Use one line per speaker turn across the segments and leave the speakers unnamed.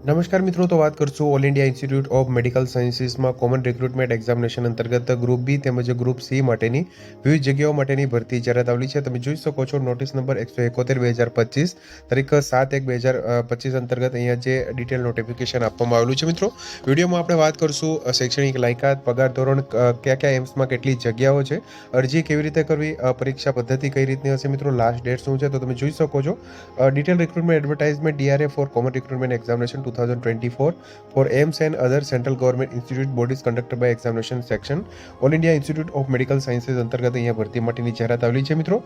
નમસ્કાર મિત્રો, તો વાત કરશું All India Institute of Medical સાયન્સીસમાં common recruitment examination અંતર્ગત ગ્રુપ બી તેમજ ગ્રુપ સી માટેની વિવિધ જગ્યાઓ માટેની ભરતી જાહેરાત આવેલી છે. તમે જોઈ શકો છો નોટિસ નંબર એકસો એકોતેર બે હજાર પચીસ, તારીખ સાત એક બે હજાર પચીસ અંતર્ગત અહીંયા જે ડિટેલ નોટિફિકેશન આપવામાં આવેલું છે મિત્રો. વિડીયોમાં આપણે વાત કરશું શૈક્ષણિક લાયકાત, પગાર ધોરણ કયા કયા એમ્સમાં કેટલી જગ્યાઓ છે, અરજી કેવી રીતે કરવી પરીક્ષા પદ્ધતિ કઈ રીતની હશે મિત્રો લાસ્ટ ડેટ શું છે, તો તમે જોઈ શકો છો. Detail recruitment advertisement DRA four common recruitment examination two for twenty four four AIIMS government institute central conducted by bodies section. All India Institute of Medical Sciences અંતર્ગત અહીંયા ભરતી માટેની જાહેરાત આવેલી છે મિત્રો.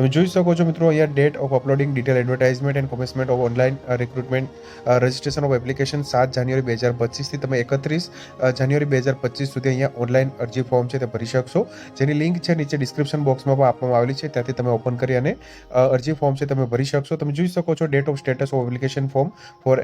તમે જોઈ શકો છો મિત્રો અહીંયા date of uploading detail advertisement and commencement of online recruitment registration of application સાત જાન્યુઆરી બે હજાર પચીસથી તમે એકત્રીસ જાન્યુઆરી બે હજાર પચીસ સુધી અહીંયા ઓનલાઈન અરજી ફોર્મ છે તે ભરી શકશો. જેની લિંક છે નીચે ડિસ્ક્રિપ્શન બોક્સમાં પણ આપવામાં આવેલી છે. ત્યાંથી તમે ઓપન કરી અને અ, અરજી ફોર્મ છે તમે ભરી શકશો. તમે જોઈ શકો છો date of status of application form for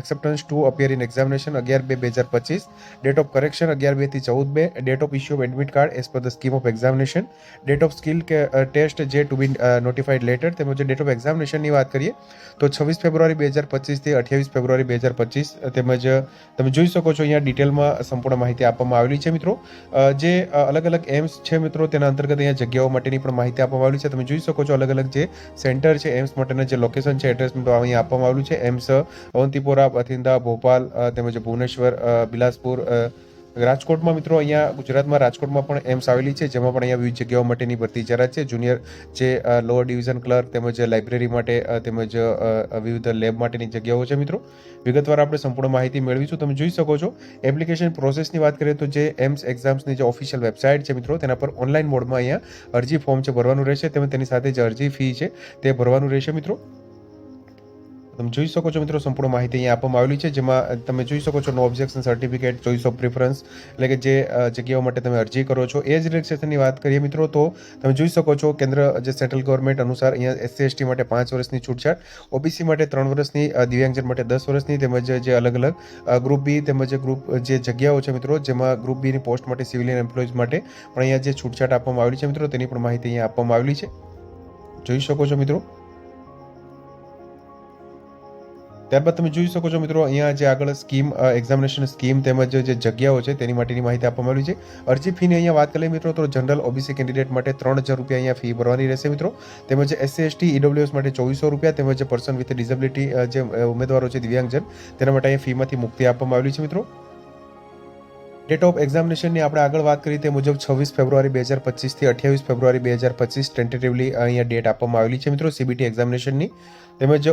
acceptance to appear in examination અગિયાર બે બે હજાર પચીસ ડેટ ઓફ કરેક્શન અગિયાર બેથી ચૌદ બે date of issue of admit card as per the scheme of examination date of skill કે ટેસ્ટ જે ટુ બી નોટિફાઈડ લેટર તેમજ ડેટ ઓફ એક્ઝામિનેશનની વાત કરીએ, તો છવ્વીસ ફેબ્રુઆરી બે હજાર પચીસથી અઠ્યાવીસ ફેબ્રુઆરી બે હજાર પચીસ તેમજ તમે જોઈ શકો છો અહીંયા ડિટેલમાં સંપૂર્ણ માહિતી આપવામાં આવેલી છે મિત્રો. જે અલગ અલગ એમ્સ છે મિત્રો, તેના અંતર્ગત અહીંયા જગ્યાઓ માટેની પણ માહિતી આપવામાં આવેલી છે. તમે જોઈ શકો છો અલગ અલગ જે સેન્ટર છે, એમ્સ માટેના જે લોકેશન છે એડ્રેસ અહીંયા આપવામાં આવેલું છે. એમ્સ, અવંતીપોરા, બથિંદા, ભોપાલ તેમજ ભુવનેશ્વર બિલાસપુર રાજકોટમાં મિત્રો અહીંયા ગુજરાતમાં, રાજકોટમાં પણ એમ્સ આવેલી છે, જેમાં પણ અહીંયા વિવિધ જગ્યાઓ માટેની ભરતી જાહેરાત છે. જુનિયર જે લોઅર ડિવિઝન ક્લર્ક તેમજ લાઇબ્રેરી માટે તેમજ વિવિધ લેબ માટેની જગ્યાઓ છે મિત્રો. વિગતવાર આપણે સંપૂર્ણ માહિતી મેળવીશું. તમે જોઈ શકો છો એપ્લિકેશન પ્રોસેસની વાત કરીએ તો જે એમ્સ એક્ઝામ્સની જે ઓફિશિયલ વેબસાઇટ છે મિત્રો, તેના પર ઓનલાઈન મોડમાં અહીંયા અરજી ફોર્મ છે ભરવાનું રહેશે. તેમજ તેની સાથે જે અરજી ફી છે, તે ભરવાનું રહેશે મિત્રો. તમે જોઈ શકો છો મિત્રો, સંપૂર્ણ માહિતી અહીંયા આપવામાં આવેલી છે, જેમાં તમે જોઈ શકો છો no objection certificate choice of preference એટલે કે જે જગ્યાઓ માટે તમે અરજી કરો છો. એજ રિલેક્સેશનની વાત કરીએ મિત્રો, તો તમે જોઈ શકો છો કેન્દ્ર, જે સેન્ટ્રલ ગવર્મેન્ટ અનુસાર અહીંયા એસસી એસટી માટે પાંચ વર્ષની છૂટછાટ ઓબીસી માટે ત્રણ વર્ષની દિવ્યાંગજન માટે દસ વર્ષની, તેમજ જે અલગ અલગ ગ્રુપ બી તેમજ ગ્રુપ જે જગ્યાઓ છે મિત્રો, જેમાં ગ્રુપ બીની પોસ્ટ માટે સિવિલિયન એમ્પ્લોઈઝ માટે પણ અહીંયા જે છૂટછાટ આપવામાં આવેલી છે મિત્રો, તેની પણ માહિતી અહીંયા આપવામાં આવેલી છે. જોઈ શકો છો મિત્રો ત્યારબાદ તમે જોઈ શકો છો મિત્રો, અહીંયા જે આગળ સ્કીમ એક્ઝામિનેશન સ્કીમ તેમજ જે જગ્યાઓ છે તેની માટેની માહિતી આપવામાં આવી છે. અરજી ફીની અહીંયા વાત કરીએ મિત્રો, તો જનરલ ઓબીસી કેન્ડિડેટ માટે ત્રણ હજાર રૂપિયા અહીંયા ફી ભરવાની રહેશે મિત્રો. તેમજ એસસી એસટી ઈડબ્લ્યુએસ માટે ચોવીસો રૂપિયા, તેમજ પર્સન વિથ ડિસેબિલિટી જે ઉમેદવારો છે દિવ્યાંગજન, તેના માટે અહીંયા ફીમાંથી મુક્તિ આપવામાં આવેલી છે મિત્રો. ડેટ ઓફ એક્ઝામિનેશનની આપણે આગળ વાત કરી તે મુજબ છવ્વીસ ફેબ્રુઆરી બે હજાર પચીસથી અઠ્યાવીસ ફેબ્રુઆરી બે હજાર પચીસ ટેન્ટેટિવલી અહીંયા ડેટ આપવામાં આવેલી છે. મિત્રો સીબીટી એક્ઝામિનેશનની તેમજ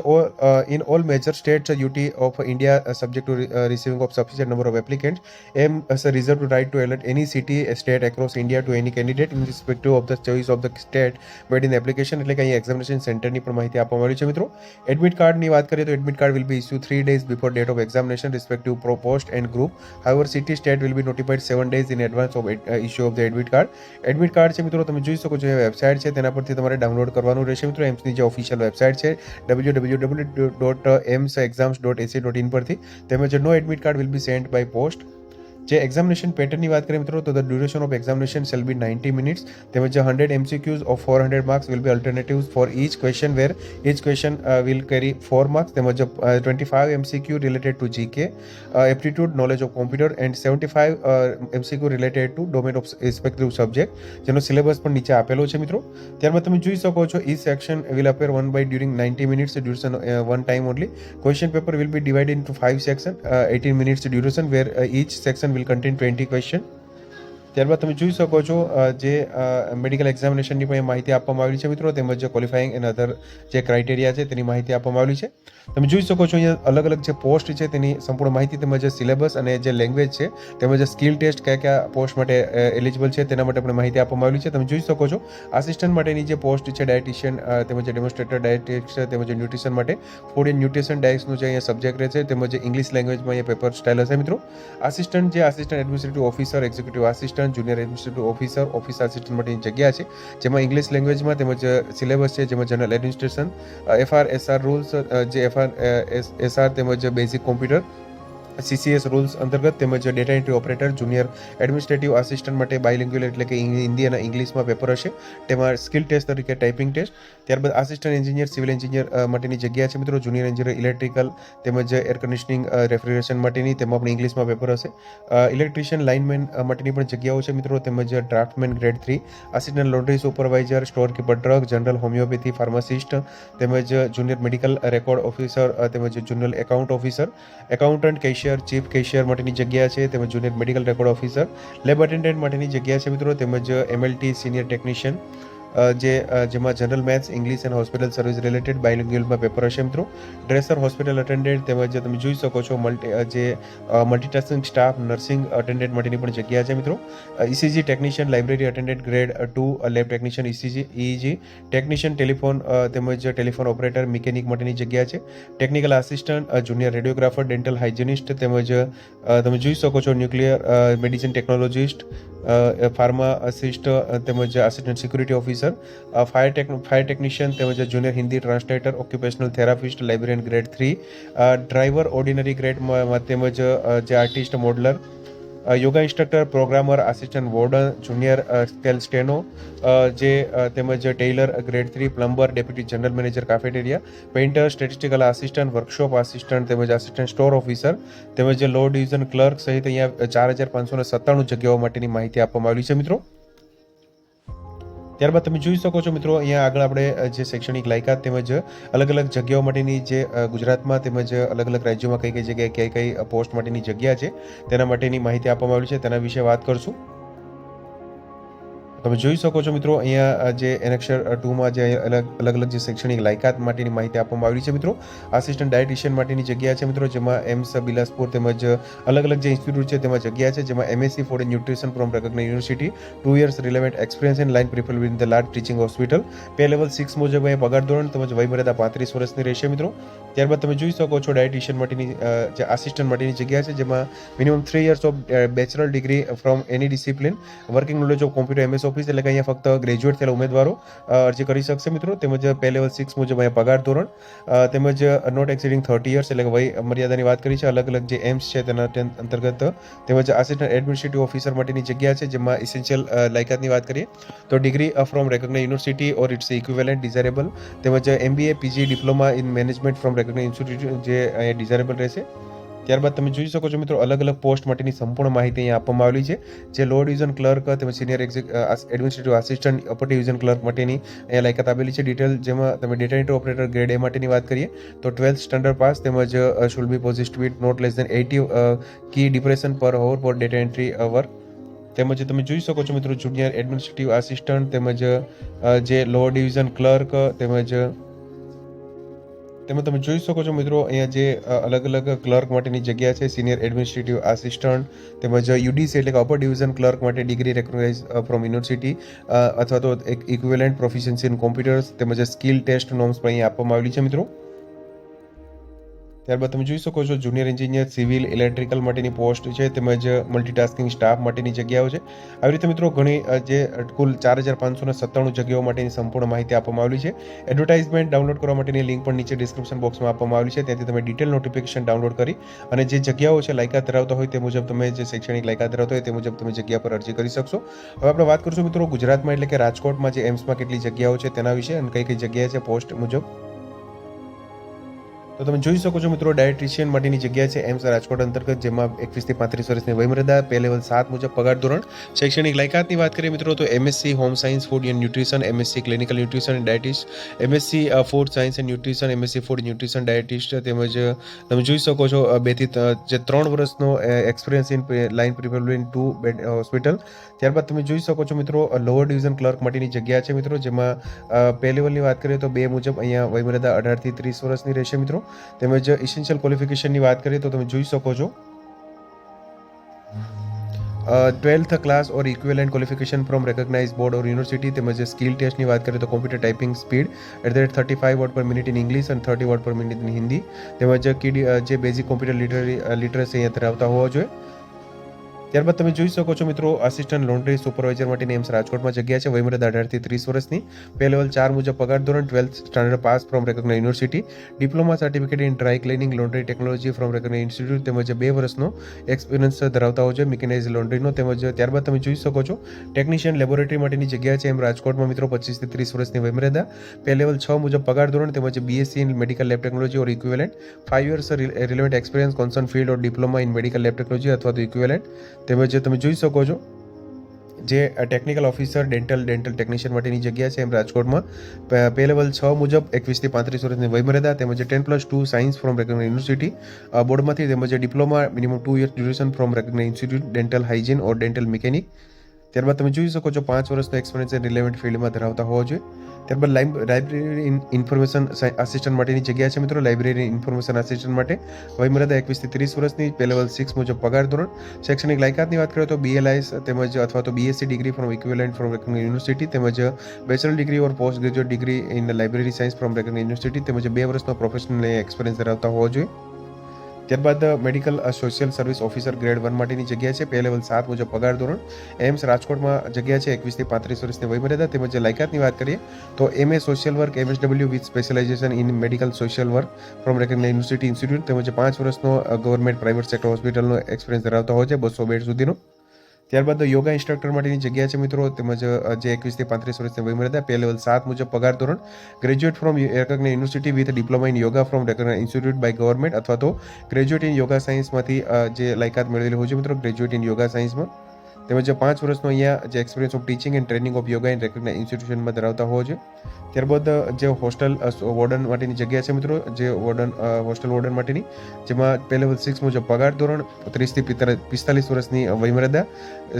in all major states UT of India subject to receiving of sufficient number of applicant M reserve to right to alert any city state across India to any candidate in respective of the choice of the state made in application એટલે કે અહીંયા examination સેન્ટરની પણ માહિતી આપવામાં આવી છે, મિત્રો. એડમિટ કાર્ડની વાત કરીએ તો admit card will be issue three days before date of examination respective pro post and group however city state will be notified seven days in advance of issue of the admit card admit card છે મિત્રો, તમે જોઈ શકો છો, એ website છે, તેના પરથી તમારે ડાઉનલોડ કરવાનું રહેશે. મિત્રો, એમ્સની જે ઓફિશિયલ વેબસાઇટ છે W W W dot AIIMS exams dot AC dot in પરથી, તેમજ no admit card will be send by post જે એક્ઝામિનેશન પેટર્નની વાત કરીએ મિત્રો, તો the duration of examination shall be ninety minutes તેમજ hundred MCQs of four hundred marks will be alternatives for each question where each question will carry four marks તેમજ twenty five MCQ related to GK aptitude knowledge of computer and seventy five MCQ related to domain of respective subject જેનો syllabus પણ નીચે આપેલો છે મિત્રો. ત્યારબાદ તમે જોઈ શકો છો ઈ section will appear one by during ninety minutes duration one time only question paper will be divide into five section eighteen minutes duration where each section will contain 20 question ત્યારબાદ તમે જોઈ શકો છો જે મેડિકલ એક્ઝામિનેશનની પણ માહિતી આપવામાં આવેલી છે મિત્રો, તેમજ ક્વોલિફાઈંગ એન્ડ અધર જે ક્રાઇટેરિયા છે તેની માહિતી આપવામાં આવેલી છે. તમે જોઈ શકો છો અહીંયા અલગ અલગ જે પોસ્ટ છે તેની સંપૂર્ણ માહિતી તેમજ સિલેબસ અને જે લેંગ્વેજ છે તેમજ સ્કિલ ટેસ્ટ કયા કયા પોસ્ટ માટે એલિજિબલ છે તેના માટે પણ માહિતી આપવામાં આવેલી છે. તમે જોઈ શકો છો આસિસ્ટન્ટ માટેની જે પોસ્ટ છે ડાયટિશિયન તેમજ ડેમોન્સ્ટ્રેટર ડાયટિક્સ તેમજ ન્યુટ્રિશન માટે ફૂડ એન્ડ ન્યુટ્રિશન ડાયટ્સનું જે અહીંયા સબ્જેક્ટ રહે છે તેમજ ઇંગ્લિશ લેંગ્વેજમાં અહીંયા પેપર સ્ટાઇલ હશે મિત્રો. આસિસ્ટન્ટ જે assistant administrative officer executive assistant junior administrative officer office assistant માટેની જગ્યા છે, જેમાં ઇંગ્લિશ લેંગ્વેજમાં તેમજ સિલેબસ છે, જેમાં general administration FR SR rules જે એફઆર એસઆર તેમજ બેઝિક કોમ્પ્યુટર સીસીએસ રૂલ્સ અંતર્ગત તેમજ data entry operator junior administrative assistant માટે બાયલિંગ્યુઅલ એટલે કે હિન્દી અને ઇંગ્લિશમાં પેપર હશે. તેમાં સ્કિલ ટેસ્ટ તરીકે ટાઈપિંગ ટેસ્ટ ત્યારબાદ આસિસ્ટન્ટ એન્જિનિયર સિવિલ એન્જિનિયર માટેની જગ્યા છે મિત્રો. જુનિયર એન્જિનિયર ઇલેક્ટ્રિકલ તેમજ એર કન્ડિશનિંગ રેફ્રિજરેશન માટેની તેમાં પણ ઇંગ્લિશમાં પેપર હશે. ઇલેક્ટ્રિશિયન લાઇનમેન માટેની પણ જગ્યાઓ છે મિત્રો. તેમજ draftsman grade three assistant laundry supervisor store keeper drug general homeopathy pharmacist તેમજ જુનિયર મેડિકલ રેકોર્ડ ઓફિસર તેમજ junior account officer accountant cashier chief cashier માટેની જગ્યા છે, તેમજ junior medical record officer, lab attendant માટેની જગ્યા છે મિત્રો, તેમજ એમએલટી સિનિયર ટેકનિશિયન. જે જેમાં general maths English and hospital service related બાયલિંગ્યુઅલમાં paper હશે મિત્રો ડ્રેસર હોસ્પિટલ અટેન્ડન્ટ તેમજ તમે જોઈ શકો છો મલ્ટી જે મલ્ટીટાસ્કિંગ સ્ટાફ નર્સિંગ અટેન્ડન્ટ માટેની પણ જગ્યા છે મિત્રો ECG technician library attendant grade two lab technician ECG EEG technician telephone તેમજ ટેલિફોન ઓપરેટર મિકેનિક માટેની જગ્યા છે. Technical assistant junior radiographer dental hygienist તેમજ તમે જોઈ શકો છો nuclear medicine technologist pharma assist તેમજ assistant security officer fire tech fire technician તેમજ junior Hindi translator occupational therapist librarian grade three driver ordinary grade તેમજ જે artist modeller yoga instructor, programmer assistant warden junior scale steno જે તેમજ tailor grade three plumber deputy general manager cafeteria painter statistical assistant workshop assistant તેમજ assistant store officer તેમજ લો division clerk સહિત અહીંયા ચાર હજાર પાંચસો સત્તાણું જગ્યાઓ માટેની માહિતી આપવામાં આવી છે, મિત્રો. ત્યારબાદ તમે જોઈ શકો છો મિત્રો, અહીંયા આગળ આપણે જે શૈક્ષણિક લાયકાત તેમજ અલગ અલગ જગ્યાઓ માટેની જે ગુજરાતમાં તેમજ અલગ અલગ રાજ્યોમાં કઈ કઈ જગ્યાએ કઈ કઈ પોસ્ટ માટેની જગ્યા છે, તેના માટેની માહિતી આપવામાં આવેલી છે, તેના વિશે વાત કરશું. તમે જોઈ શકો છો મિત્રો, અહીંયા જે એનેક્ષર ટુમાં જે અલગ અલગ અલગ જે શૈક્ષણિક લાયકાત માટેની માહિતી આપવામાં આવી છે મિત્રો. આસિસ્ટન્ટ ડાયટિશિયન માટેની જગ્યા છે મિત્રો, જેમાં એમ્સ બિલાસપુર તેમજ અલગ અલગ જે ઇન્સ્ટિટ્યૂટ છે તેમાં જગ્યા છે, જેમાં MSc for and nutrition from recognise university two years relevant experience in line prefer win the large teaching hospital pay level six મુજબ અહીંયા પગાર ધોરણ તેમજ વયમર્યાદા પાંત્રીસ વર્ષની રહેશે મિત્રો. ત્યારબાદ તમે જોઈ શકો છો ડાયટિશિયન માટેની જે આસિસ્ટન્ટ માટેની જગ્યા છે, જેમાં minimum three years of bachelor degree from any discipline working knowledge of computer MS office એટલે કે અહીંયા ફક્ત ગ્રેજ્યુએટ થયેલા ઉમેદવારો અરજી કરી શકશે મિત્રો. તેમજ પે લેવલ સિક્સ મુજબ અહીંયા પગાર ધોરણ તેમજ નોટ એક્સિડિંગ થર્ટી યર્સ એટલે કે વય મર્યાદાની વાત કરી છે. અલગ અલગ જે એમ્સ છે તેના અંતર્ગત, તેમજ આસિસ્ટન્ટ એડમિનિસ્ટ્રેટિવ ઓફિસર માટેની જગ્યા છે, જેમાં ઇસેન્શિયલ લાયકાતની વાત કરીએ, તો degree from recognise university or its equivalent desirable તેમજ MBA PG diploma in management from recognise institute જે અહીંયા ડિઝાયરેબલ રહેશે. ત્યારબાદ તમે જોઈ શકો છો મિત્રો, અલગ અલગ પોસ્ટ માટેની સંપૂર્ણ માહિતી અહીંયા આપવામાં આવેલી છે, જે લો ડિવિઝન ક્લર્ક તેમજ senior administrative assistant upper division clerk માટેની અહીંયા લાયકાત આપેલી છે. ડિટેલ જેમાં તમે data entry operator grade A માટેની વાત કરીએ, તો ટ્વેલ્થ સ્ટાન્ડર્ડ પાસ તેમજ should be possessed with not less than eighty key depression per hour for data entry work તેમજ તમે જોઈ શકો છો મિત્રો જુનિયર એડમિનિસ્ટ્રેટિવ આસિસ્ટન્ટ તેમજ જે લો ડિવિઝન ક્લર્ક તેમજ તેમાં તમે જોઈ શકો છો મિત્રો, અહીંયા જે અલગ અલગ ક્લર્ક માટેની જગ્યા છે, સિનિયર એડમિનિસ્ટ્રેટિવ આસિસ્ટન્ટ, તેમજ યુડીસી એટલે કે અપર ડિવિઝન ક્લર્ક માટે ડિગ્રી રેકોગ્નાઇઝ ફ્રોમ યુનિવર્સિટી અથવા તો એક ઇક્વિવેલન્ટ પ્રોફિશિયન્સી ઇન કોમ્પ્યુટર્સ તેમજ સ્કિલ ટેસ્ટ નોમ્સ પણ અહીંયા આપવામાં આવેલી છે મિત્રો. ત્યારબાદ તમે જોઈ શકો છો જુનિયર એન્જિનિયર સિવિલ ઇલેક્ટ્રિકલ માટેની પોસ્ટ છે, તેમજ મલ્ટીટાસ્કિંગ સ્ટાફ માટેની જગ્યાઓ છે. આવી રીતે મિત્રો ઘણી જે કુલ ચાર હજાર પાંચસોને સત્તાણું જગ્યાઓ માટેની સંપૂર્ણ માહિતી આપવામાં આવેલી છે. એડવર્ટાઇઝમેન્ટ ડાઉનલોડ કરવા માટેની લિંક પણ નીચે ડિસ્ક્રિપ્શન બોક્સમાં આપવામાં આવેલી છે. ત્યાંથી તમે ડિટેલ નોટિફિકેશન ડાઉનલોડ કરી અને જે જગ્યાઓ છે લાયકાત ધરાવતા હોય તે મુજબ તમે જે શૈક્ષણિક લાયકાત ધરાવતા હોય તે મુજબ તમે જગ્યા પર અરજી કરી શકશો. હવે આપણે વાત કરીશું મિત્રો ગુજરાતમાં એટલે કે રાજકોટમાં જે એમ્સમાં કેટલી જગ્યાઓ છે તેના વિશે અને કઈ કઈ જગ્યાએ છે પોસ્ટ મુજબ. તો તમે જોઈ શકો છો મિત્રો ડાયટ્રિશિયન માટેની જગ્યા છે એમ્સ રાજકોટ અંતર્ગત, જેમાં એકવીસથી પાંત્રીસ વર્ષની વયમર્યાદા પે લેવલ સાત મુજબ પગાર ધોરણ. શૈક્ષણિક લાયકાતની વાત કરીએ મિત્રો, તો MSc home science food and nutrition MSc clinical nutrition and dietist MSc food science and nutrition MSc food nutrition dietist તેમજ તમે જોઈ શકો છો બેથી જે ત્રણ વર્ષનો experience in line પ્રિપેરેબલ in two bed hospital ત્યારબાદ તમે જોઈ શકો છો મિત્રો લોઅર ડિવિઝન ક્લર્ક માટેની જગ્યા છે મિત્રો, જેમાં પે લેવલની વાત કરીએ તો બે મુજબ અહીંયા વયમર્યાદા અઢારથી ત્રીસ વર્ષની રહેશે મિત્રો. તેમજ ઇસેન્શિયલ ક્વોલિફિકેશનની વાત કરીએ તો તમે જોઈ શકો છો. Twelfth class or equivalent qualification from recognise board or university તેમજ સ્કિલ ટેસ્ટની વાત કરીએ તો computer typing speed at the rate thirty five word per minute in English અને thirty word per minute in Hindi તેમજ કીડી જે બેઝિક કોમ્પ્યુટર લિટરરી લિટરસી અહીંયા ધરાવતા હોવા જોઈએ. ત્યારબાદ તમે જોઈ શકો છો મિત્રો આસિસ્ટન્ટ લોન્ડ્રી સુપરવાઇઝર માટેની એમ્સ રાજકોટમાં જગ્યા છે. વયમર્યાદા અઢારથી ત્રીસ વર્ષની. પે લેવલ ચાર મુજબ પગાર ધોરણ twelfth standard pass from recognise university diploma certificate in dry cleaning laundry technology from recognise institute તેમજ બે વર્ષનો એક્સપિરિયન્સ ધરાવતા હોય છે મિકેનાઇઝ લોન્ડ્રીનો તેમજ ત્યારબાદ તમે જોઈ શકો છો ટેકનિશિયન લેબોરેટરી માટેની જગ્યા છે એમ રાજકોટમાં મિત્રો, પચીસથી ત્રીસ વર્ષની વયમર્યાદા. પે લેવલ છ મુજબ પગાર ધોરણ, તેમજ BSc in medical lab technology or equivalent five years relevant experience concern field or diploma in medical lab technology અથવા તો ઇક્વિવેલન્ટ તેમજ તમે જોઈ શકો છો જે technical officer dental dental technician માટેની જગ્યા છે એમ રાજકોટમાં. પ- લેવલ છ મુજબ એકવીસથી પાંત્રીસ વર્ષની વયમર્યાદા તેમજ ten plus two science from recognise university બોર્ડમાંથી તેમજ diploma minimum two years duration from recognise institute dental hygiene or dental mechanic ત્યારબાદ તમે જોઈ શકો છો, પાંચ વર્ષનો એક્સપિરિયન્સ રિલેવન્ટ ફિલ્ડમાં ધરાવતા હોવા જોઈએ. ત્યારબાદ લાઇબ લાઇબ્રેરી ઇન્ફોર્મેશન આસિસ્ટન્ટ માટેની જગ્યા છે મિત્રો લાઇબ્રેરી ઇન્ફોર્મેશન આસિસ્ટન્ટ માટે. વયમર્યાદા એકવીસથી ત્રીસ વર્ષની પે લેવલ સિક્સ મુજબ પગાર ધોરણ. શૈક્ષણિક લાયકાતની વાત કરીએ તો બીએલઆઈએસ તેમજ અથવા તો BSc degree from equivalent from university તેમજ bachelor degree or post graduate degree in library science from university તેમજ બે વર્ષનો પ્રોફેશનલ એક્સપિરિયન્સ ધરાવતા હોવા જોઈએ. ત્યારબાદ medical social service officer grade one માટેની જગ્યા છે. પે લેવલ સાત મુજબ પગાર ધોરણ. એમ્સ રાજકોટમાં જગ્યા છે. એકવીસથી પાંત્રીસ વર્ષની વયમર્યાદા તેમજ લાયકાતની વાત કરીએ તો MA social work, MSW with specialisation in medical social work from recognise university institute તેમજ પાંચ વર્ષનો ગવર્મેન્ટ પ્રાઇવેટ સેક્ટર હોસ્પિટલનો એક્સપિરિયન્સ ધરાવતા હોય છે બસો બેડ સુધીનો. ત્યારબાદ યોગા ઇન્સ્ટ્રક્ટર માટેની જગ્યા છે મિત્રો. તેમજ જે એકવીસથી પાંત્રીસ વર્ષની વયમર્યાદા પે લેવલ સાત મુજબ પગાર ધોરણ graduate from recognise university with diploma in yoga from recognise institute by government અથવા તો ગ્રેજ્યુએટ ઇન યોગા સાયન્સમાંથી જે લાયકાત મેળવેલી હોય છે મિત્રો ગ્રેજ્યુએટ ઇન યોગા સાયન્સમાં તેમજ પાંચ વર્ષનો અહીંયા જે experience of teaching and training of yoga and recognise ઇન્સ્ટિટ્યુશનમાં ધરાવતા હોવો છે ત્યારબાદ જે હોસ્ટેલ વોર્ડન માટેની જગ્યા છે મિત્રો, જે વોર્ડન હોસ્ટેલ વોર્ડન માટેની, જેમાં પહેલે સિક્સ મુજબ પગાર ધોરણ ત્રીસથી પિસ્તાલીસ વર્ષની વયમર્યાદા,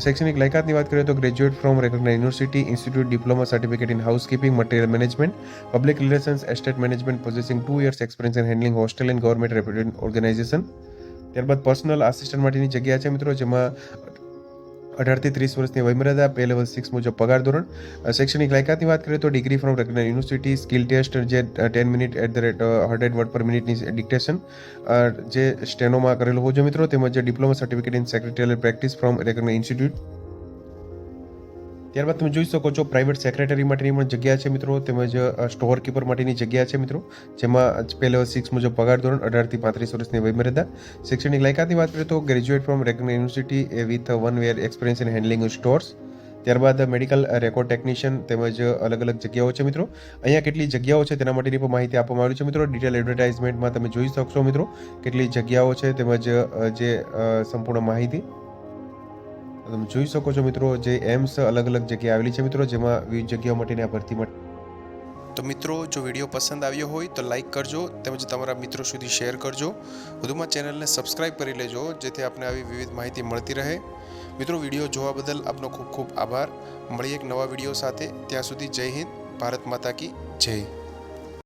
શૈક્ષણિક લાયકાતની વાત કરીએ તો graduate from recognise university institute diploma certificate in housekeeping material management public relations estate management possessing two years experience in handling hostel and government reputed organisation ત્યારબાદ પર્સનલ આસિસ્ટન્ટ માટેની જગ્યા છે મિત્રો, જેમાં અઢારથી ત્રીસ વર્ષની વયમર્યાદા પે લેવલ સિક્સ મુજબ પગાર ધોરણ. શૈક્ષણિક લાયકાતની વાત કરીએ તો degree from regular university skill test જે ten minute at the rate hundred word per મિનિટની ડિક્ટેશન જે સ્ટેનોમાં કરેલું હોય છે મિત્રો. તેમજ diploma certificate in secretarial practice from regular institute ત્યારબાદ તમે જોઈ શકો છો પ્રાઇવેટ સેક્રેટરી માટેની પણ જગ્યા છે મિત્રો, તેમજ સ્ટોર કીપર માટેની જગ્યા છે મિત્રો, જેમાં પહેલો સિક્સ મુજબ પગાર ધોરણ અઢારથી પાંત્રીસ વર્ષની વયમર્યાદા શૈક્ષણિક લાયકાતની વાત કરીએ તો graduate from recognise university with one year experience in handling stores ત્યારબાદ મેડિકલ રેકોર્ડ ટેકનિશિયન તેમજ અલગ અલગ જગ્યાઓ છે મિત્રો. અહીંયા કેટલી જગ્યાઓ છે તેના માટેની પણ માહિતી આપવામાં આવી છે મિત્રો. ડિટેલ એડવર્ટાઇઝમેન્ટમાં તમે જોઈ શકશો મિત્રો કેટલી જગ્યાઓ છે તેમજ જે સંપૂર્ણ માહિતી તમે જોઈ શકો છો મિત્રો, જે એમ્સ અલગ અલગ જગ્યાએ આવેલી છે મિત્રો, જેમાં વિવિધ જગ્યાઓ માટેની આ ભરતી માટે
તો મિત્રો, જો વીડિયો પસંદ આવ્યો હોય તો લાઇક કરજો, તેમજ તમારા મિત્રો સુધી શેર કરજો. વધુમાં ચેનલને સબસ્ક્રાઇબ કરી લેજો, જેથી આપને આવી વિવિધ માહિતી મળતી રહે. મિત્રો, વીડિયો જોવા બદલ આપનો ખૂબ ખૂબ આભાર. મળીએ એક નવા વીડિયો સાથે. ત્યાં સુધી જય હિન્દ, ભારત માતા કી જય.